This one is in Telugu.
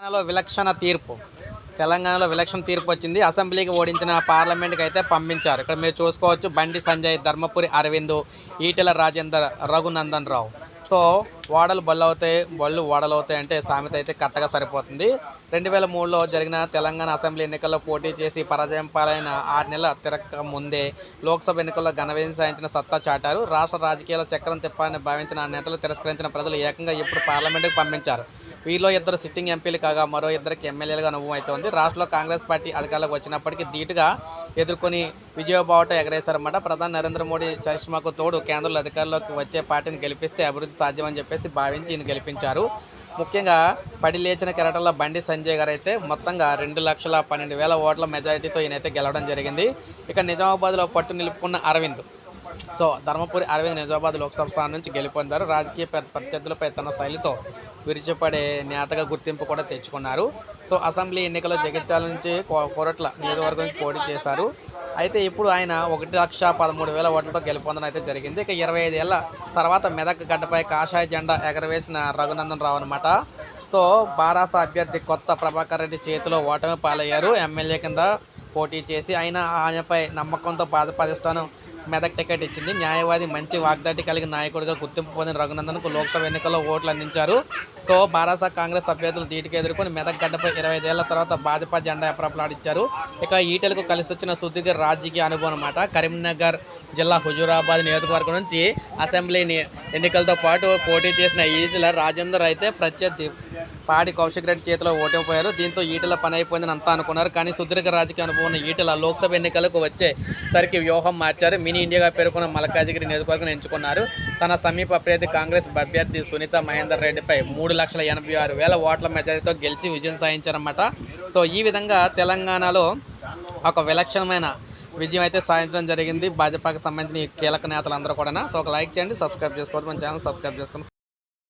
తెలంగాణలో విలక్షణ తీర్పు. తెలంగాణలో విలక్షణ తీర్పు వచ్చింది. అసెంబ్లీకి ఓడించిన పార్లమెంట్కి అయితే పంపించారు. ఇక్కడ మీరు చూసుకోవచ్చు బండి సంజయ్ ధర్మపురి అరవింద్ ఈటెల రాజేందర్ రఘునందన్ రావు. సో వాడలు బళ్ళు అవుతాయి బళ్ళు ఓడలు అవుతాయి అంటే సామెత అయితే కరెక్ట్గా సరిపోతుంది. రెండు వేల మూడులో జరిగిన తెలంగాణ అసెంబ్లీ ఎన్నికల్లో పోటీ చేసి పరాజయం పాలైన ఆరు నెలల తిరక్క ముందే లోక్సభ ఎన్నికల్లో ఘన సాధించిన సత్తా చాటారు. రాష్ట్ర రాజకీయాల చక్రం తిప్పాలని భావించిన నేతలు తిరస్కరించిన ప్రజలు ఏకంగా ఇప్పుడు పార్లమెంటుకు పంపించారు. వీరిలో ఇద్దరు సిట్టింగ్ ఎంపీలు కాగా మరో ఇద్దరికి ఎమ్మెల్యేలుగా అనుభవం అవుతోంది రాష్ట్రంలో కాంగ్రెస్ పార్టీ అధికారులకు వచ్చినప్పటికీ ధీటుగా ఎదుర్కొని విజయబావుట ఎగరేశారన్నమాట. ప్రధాని నరేంద్ర మోడీ చరిష్మాకు తోడు కేంద్రంలో అధికారంలోకి వచ్చే పార్టీని గెలిపిస్తే అభివృద్ధి సాధ్యమని చెప్పేసి భావించి ఈయన గెలిపించారు. ముఖ్యంగా పడి లేచిన కెరటంలో బండి సంజయ్ గారు అయితే మొత్తంగా రెండు లక్షల పన్నెండు వేల ఓట్ల మెజారిటీతో ఈయనైతే గెలవడం జరిగింది. ఇక నిజామాబాద్లో పట్టు నిలుపుకున్న అరవింద్. సో ధర్మపురి అరవింద్ నిజామాబాద్ లోక్సభ స్థానం నుంచి గెలుపొందారు. రాజకీయ ప్రత్యర్థులపై తన శైలితో విరిచిపడే నేతగా గుర్తింపు కూడా తెచ్చుకున్నారు. సో అసెంబ్లీ ఎన్నికల్లో జగిత్యాల నుంచి కో- కోరట్ల నియోజకవర్గం నుంచి పోటీ చేశారు. అయితే ఇప్పుడు ఆయన ఒకటి లక్ష పదమూడు వేల ఓట్లతో గెలుపొందడం అయితే జరిగింది. ఇక ఇరవై ఐదేళ్ళ తర్వాత మెదక్ గడ్డపై కాషాయ జెండా ఎగరవేసిన రఘునందన్ రావు అనమాట సో బారాస అభ్యర్థి కొత్త ప్రభాకర్ రెడ్డి చేతిలో ఓటమి పాలయ్యారు. ఎమ్మెల్యే కింద పోటీ చేసి ఆయన ఆయనపై నమ్మకంతో బాధపదిస్తాను మెదక్ టికెట్ ఇచ్చింది. న్యాయవాది మంచి వాగ్దాటి కలిగిన నాయకుడిగా గుర్తింపు పొందిన రఘునందన్కు లోక్సభ ఎన్నికల్లో ఓట్లు అందించారు. సో బారాసా కాంగ్రెస్ అభ్యర్థులు ధీటుగా ఎదుర్కొని మెదక్ గడ్డపై ఇరవై ఐదేళ్ళ తర్వాత భాజపా జెండా ఎప్రపలాడిచ్చారు. ఇక ఈటెలకు కలిసి వచ్చిన సుదీర్ఘ రాజకీయ అనుభవం అనమాట కరీంనగర్ జిల్లా హుజూరాబాద్ నియోజకవర్గం నుంచి అసెంబ్లీ ఎన్నికలతో పాటు పోటీ చేసిన ఈటల రాజేందర్ అయితే ప్రత్యర్థి పాడి కౌశిక్ రెడ్డి చేతిలో ఓటమిపోయారు దీంతో ఈటల పని అయిపోయిందని అంతా అనుకున్నారు. కానీ సుదీర్ఘ రాజకీయ అనుభవం ఉన్న ఈటల లోక్సభ ఎన్నికలకు వచ్చేసరికి వ్యూహం మార్చారు. మినీ ఇండియాగా పేర్కొన్న మల్కాజిగిరి నియోజకవర్గం ఎంచుకున్నారు. తన సమీప అభ్యర్థి కాంగ్రెస్ అభ్యర్థి సునీత మహేందర్ రెడ్డిపై మూడు లక్షల ఎనభై ఆరు వేల ఓట్ల మెజారిటీతో గెలిచి విజయం సాధించారన్నమాట. సో ఈ విధంగా తెలంగాణలో ఒక విలక్షణమైన విజయం అయితే సాధించడం జరిగింది. భాజపాకి సంబంధించిన కీలక నేతలందరూ కూడా సో ఒక లైక్ చేయండి సబ్స్క్రైబ్ చేసుకోవద్దు. మన ఛానల్ సబ్స్క్రైబ్ చేసుకోండి.